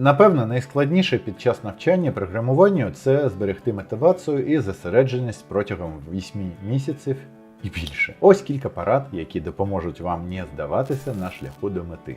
Напевно, найскладніше під час навчання програмуванню це зберегти мотивацію і зосередженість протягом 8 місяців і більше. Ось кілька парад, які допоможуть вам не здаватися на шляху до мети.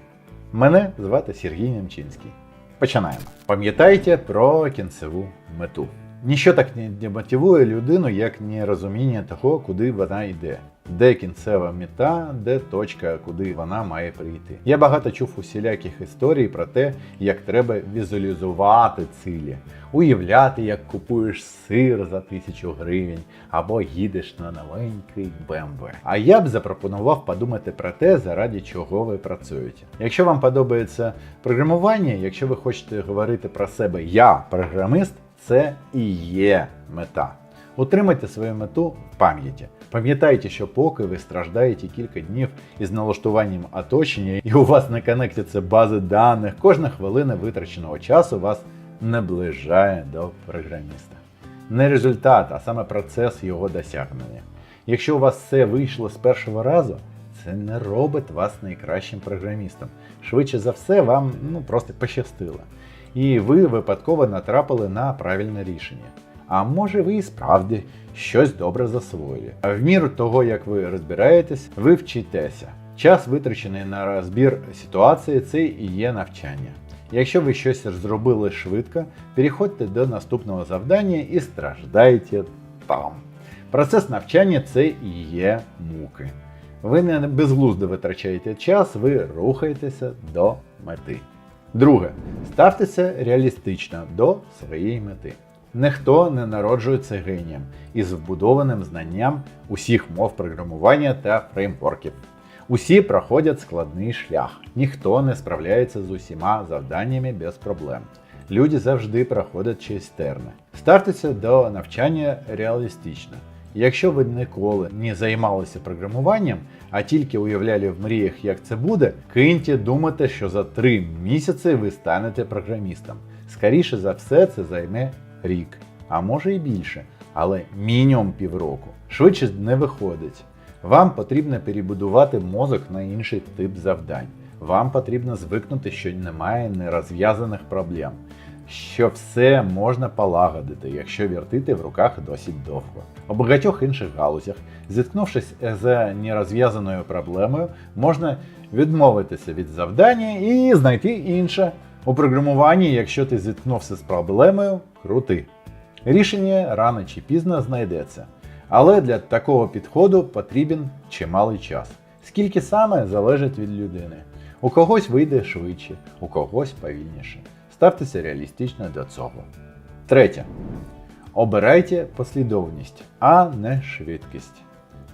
Мене звати Сергій Немчинський. Починаємо. Пам'ятайте про кінцеву мету. Ніщо так не демотивує людину, як нерозуміння того, куди вона йде. Де кінцева мета, де точка, куди вона має прийти. Я багато чув усіляких історій про те, як треба візуалізувати цілі, уявляти, як купуєш сир за тисячу гривень або їдеш на новенький BMW. А я б запропонував подумати про те, заради чого ви працюєте. Якщо вам подобається програмування, якщо ви хочете говорити про себе Я програмист, це і є мета. Утримайте свою мету в пам'яті. Пам'ятайте, що поки ви страждаєте кілька днів із налаштуванням оточення, і у вас не конектяться бази даних, кожна хвилина витраченого часу вас наближає до програміста. Не результат, а саме процес його досягнення. Якщо у вас все вийшло з першого разу, це не робить вас найкращим програмістом. Швидше за все, вам ну, просто пощастило. І ви випадково натрапили на правильне рішення. А може ви і справді щось добре засвоїли. А в міру того, як ви розбираєтесь, ви вчитеся. Час, витрачений на розбір ситуації, це і є навчання. Якщо ви щось зробили швидко, переходьте до наступного завдання і страждайте там. Процес навчання це і є муки. Ви не безглуздо витрачаєте час, ви рухаєтеся до мети. Друге, ставтеся реалістично до своєї мети. Ніхто не народжується генієм із вбудованим знанням усіх мов програмування та фреймворків. Усі проходять складний шлях, ніхто не справляється з усіма завданнями без проблем. Люди завжди проходять через терни. Ставтеся до навчання реалістично. Якщо ви ніколи не займалися програмуванням, а тільки уявляли в мріях, як це буде, киньте думати, що за три місяці ви станете програмістом. Скоріше за все, це займе рік, а може і більше, але мінімум півроку. Швидше не виходить. Вам потрібно перебудувати мозок на інший тип завдань. Вам потрібно звикнути, що немає нерозв'язаних проблем, що все можна полагодити, якщо вертити в руках досить довго. У багатьох інших галузях, зіткнувшись з нерозв'язаною проблемою, можна відмовитися від завдання і знайти інше. У програмуванні, якщо ти зіткнувся з проблемою, крути. Рішення рано чи пізно знайдеться. Але для такого підходу потрібен чималий час. Скільки саме залежить від людини. У когось вийде швидше, у когось повільніше. Ставтеся реалістично до цього. Третє. Обирайте послідовність, а не швидкість.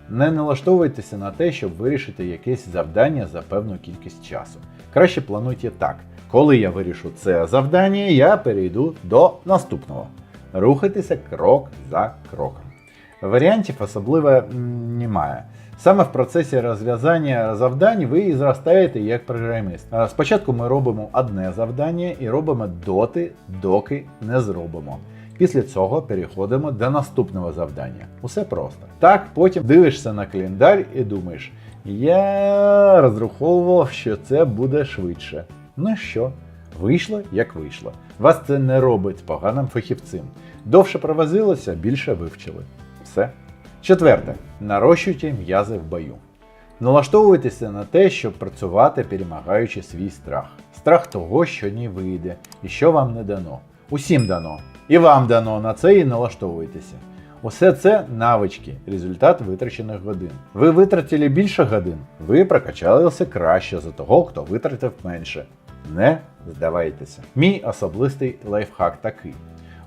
Не налаштовуйтеся на те, щоб вирішити якесь завдання за певну кількість часу. Краще плануйте так. Коли я вирішу це завдання, я перейду до наступного. Рухайтеся крок за кроком. Варіантів особливо немає. Саме в процесі розв'язання завдань ви і зростаєте як програміст. Спочатку ми робимо одне завдання і робимо доти, доки не зробимо. Після цього переходимо до наступного завдання. Усе просто. Так, потім дивишся на календар і думаєш, я розраховував, що це буде швидше. Ну що, вийшло як вийшло. Вас це не робить поганим фахівцем. Довше провозилося, більше вивчили. Все. Четверте. Нарощуйте м'язи в бою. Налаштовуйтеся на те, щоб працювати, перемагаючи свій страх. Страх того, що не вийде і що вам не дано. Усім дано. І вам дано на це і налаштовуйтеся. Усе це навички, результат витрачених годин. Ви витратили більше годин, ви прокачалися краще за того, хто витратив менше. Не здавайтеся. Мій особистий лайфхак такий: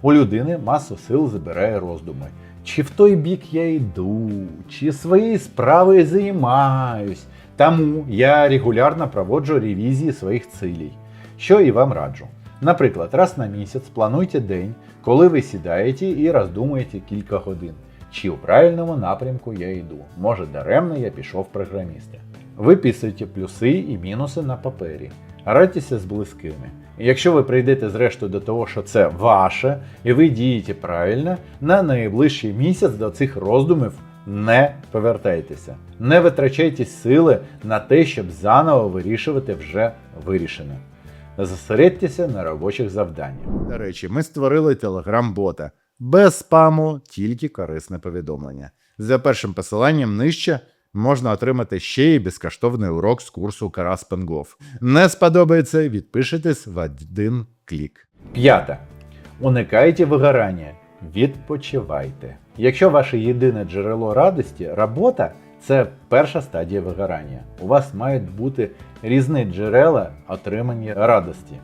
у людини масу сил забирає роздуми. Чи в той бік я йду, чи своєю справою займаюсь. Тому я регулярно проводжу ревізії своїх цілей, що і вам раджу. Наприклад, раз на місяць плануйте день, коли ви сідаєте і роздумуєте кілька годин, чи у правильному напрямку я йду. Може, даремно я пішов програміста. Виписуйте плюси і мінуси на папері. Радьтеся з близькими. Якщо ви прийдете зрештою до того, що це ваше, і ви дієте правильно, на найближчий місяць до цих роздумів не повертайтеся. Не витрачайте сили на те, щоб заново вирішувати вже вирішене. Зосередьтеся на робочих завданнях. До речі, ми створили телеграм-бота. Без спаму, тільки корисне повідомлення. За першим посиланням нижче можна отримати ще й безкоштовний урок з курсу Караспенгов. Не сподобається, відпишитесь в один клік. П'яте. Уникайте вигорання. Відпочивайте. Якщо ваше єдине джерело радості робота, це перша стадія вигорання. У вас мають бути різні джерела отримання радості.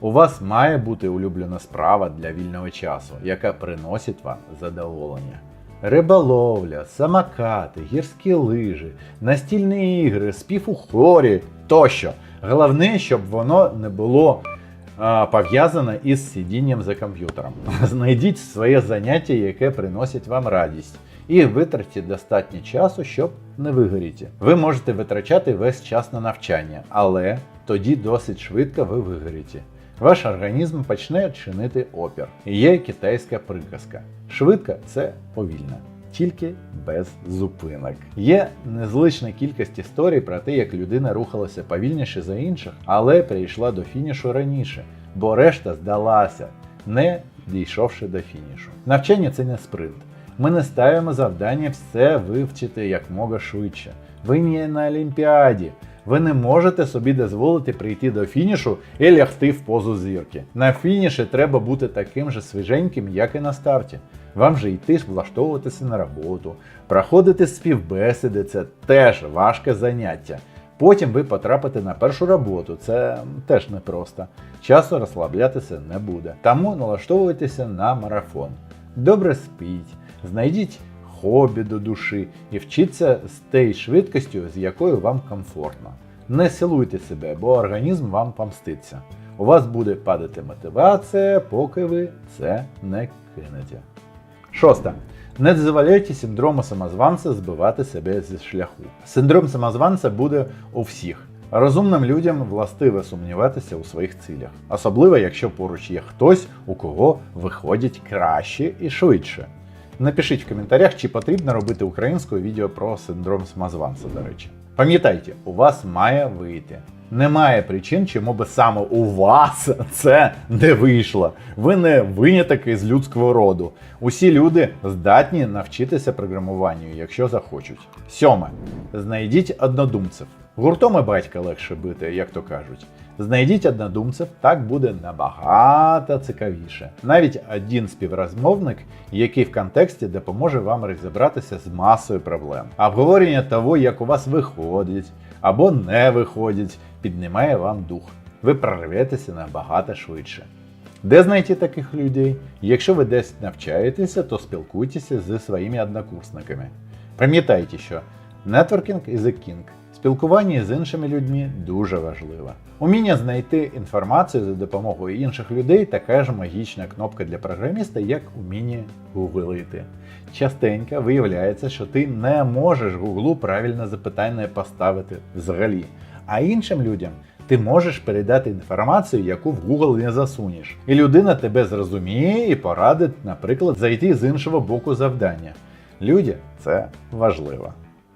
У вас має бути улюблена справа для вільного часу, яка приносить вам задоволення. Риболовля, самокати, гірські лижі, настільні ігри, спів у хорі тощо. Головне, щоб воно не було пов'язане із сидінням за комп'ютером. Знайдіть своє заняття, яке приносить вам радість, і витратьте достатньо часу, щоб не вигоріти. Ви можете витрачати весь час на навчання, але тоді досить швидко ви вигоріте. Ваш організм почне чинити опір. Є китайська приказка. Швидко це повільно, тільки без зупинок. Є незлична кількість історій про те, як людина рухалася повільніше за інших, але прийшла до фінішу раніше, бо решта здалася, не дійшовши до фінішу. Навчання це не спринт. Ми не ставимо завдання все вивчити якмога швидше. Ви не на Олімпіаді. Ви не можете собі дозволити прийти до фінішу і лягти в позу зірки. На фініші треба бути таким же свіженьким, як і на старті. Вам же йти ж влаштовуватися на роботу, проходити співбесіди це теж важке заняття. Потім ви потрапите на першу роботу, це теж непросто. Часу розслаблятися не буде. Тому налаштовуйтеся на марафон. Добре спіть, знайдіть хобі до душі і вчіться з тією швидкістю, з якою вам комфортно. Не силуйте себе, бо організм вам помститься. У вас буде падати мотивація, поки ви це не кинете. Шосте. Не дозволяйте синдрому самозванця збивати себе зі шляху. Синдром самозванця буде у всіх. Розумним людям властиво сумніватися у своїх цілях, особливо якщо поруч є хтось, у кого виходять краще і швидше. Напишіть в коментарях, чи потрібно робити українською відео про синдром самозванця, до речі. Пам'ятайте, у вас має вийти. Немає причин, чому би саме у вас це не вийшло. Ви не виняток із людського роду. Усі люди здатні навчитися програмуванню, якщо захочуть. Сьоме. Знайдіть однодумців. Гуртом і батька легше бити, як то кажуть. Знайдіть однодумців, так буде набагато цікавіше. Навіть один співрозмовник, який в контексті допоможе вам розібратися з масою проблем. Обговорення того, як у вас виходить або не виходять, піднімає вам дух. Ви прорветеся набагато швидше. Де знайти таких людей? Якщо ви десь навчаєтеся, то спілкуйтеся зі своїми однокурсниками. Пам'ятайте, що нетворкінг is a king. Спілкування з іншими людьми дуже важливо. Уміння знайти інформацію за допомогою інших людей така ж магічна кнопка для програміста, як уміння гуглити. Частенько виявляється, що ти не можеш Гуглу правильне запитання поставити взагалі, а іншим людям ти можеш передати інформацію, яку в Google не засунеш. І людина тебе зрозуміє і порадить, наприклад, зайти з іншого боку завдання. Люди це важливо.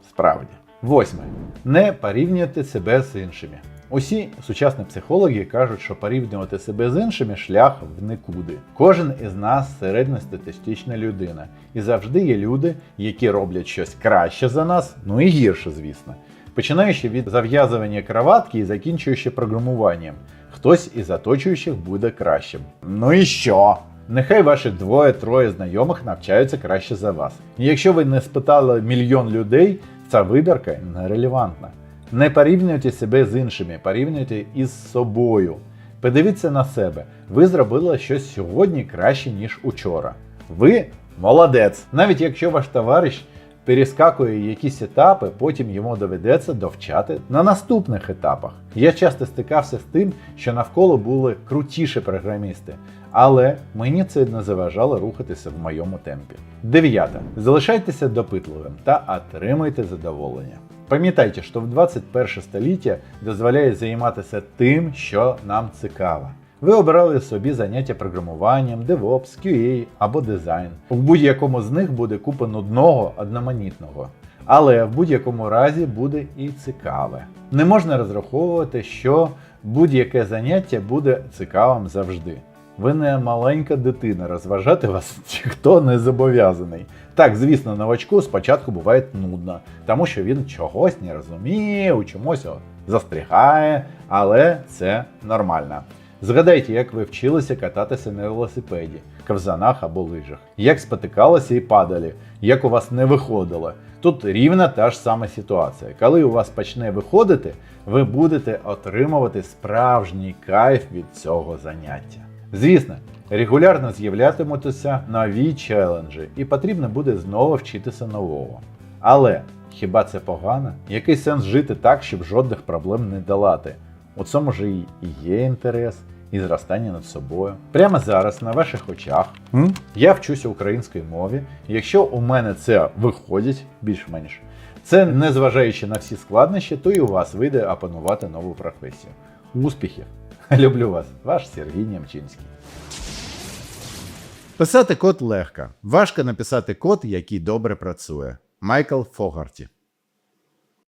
Справді. Восьме. Не порівнюйте себе з іншими. Усі сучасні психологи кажуть, що порівнювати себе з іншими шлях в нікуди. Кожен із нас середньостатистична людина, і завжди є люди, які роблять щось краще за нас, ну і гірше, звісно. Починаючи від зав'язування кроватки і закінчуючи програмуванням, хтось із оточуючих буде кращим. Ну і що? Нехай ваші двоє-троє знайомих навчаються краще за вас. Якщо ви не спитали мільйон людей, ця вибірка нерелевантна. Не порівнюйте себе з іншими, порівнюйте із собою. Подивіться на себе. Ви зробили щось сьогодні краще, ніж учора. Ви молодець. Навіть якщо ваш товариш перескакує якісь етапи, потім йому доведеться довчати на наступних етапах. Я часто стикався з тим, що навколо були крутіші програмісти, але мені це не заважало рухатися в моєму темпі. Дев'яте. Залишайтеся допитливим та отримуйте задоволення. Пам'ятайте, що в 21 століття дозволяє займатися тим, що нам цікаво. Ви обрали собі заняття програмуванням, DevOps, QA або дизайн. У будь-якому з них буде купа нудного одноманітного. Але в будь-якому разі буде і цікаве. Не можна розраховувати, що Будь-яке заняття буде цікавим завжди. Ви не маленька дитина, розважати вас ніхто не зобов'язаний. Так, звісно, новачку спочатку буває нудно, тому що він чогось не розуміє, у чомусь застрягає, але це нормально. Згадайте, як ви вчилися кататися на велосипеді, ковзанах або лижах, як спотикалися і падали, як у вас не виходило. Тут рівна та ж сама ситуація. Коли у вас почне виходити, ви будете отримувати справжній кайф від цього заняття. Звісно, регулярно з'являтимуться нові челенджі, і потрібно буде знову вчитися нового. Але хіба це погано? Який сенс жити так, щоб жодних проблем не долати? У цьому ж і є інтерес, і зростання над собою. Прямо зараз, на ваших очах, м, я вчуся українській мові. Якщо у мене це виходить більш-менш, це незважаючи на всі складнощі, то і у вас вийде опанувати нову професію. Успіхів! Люблю вас, ваш Сергій Нємчинський. Писати код легко. Важко написати код, який добре працює. Майкл Фогарті.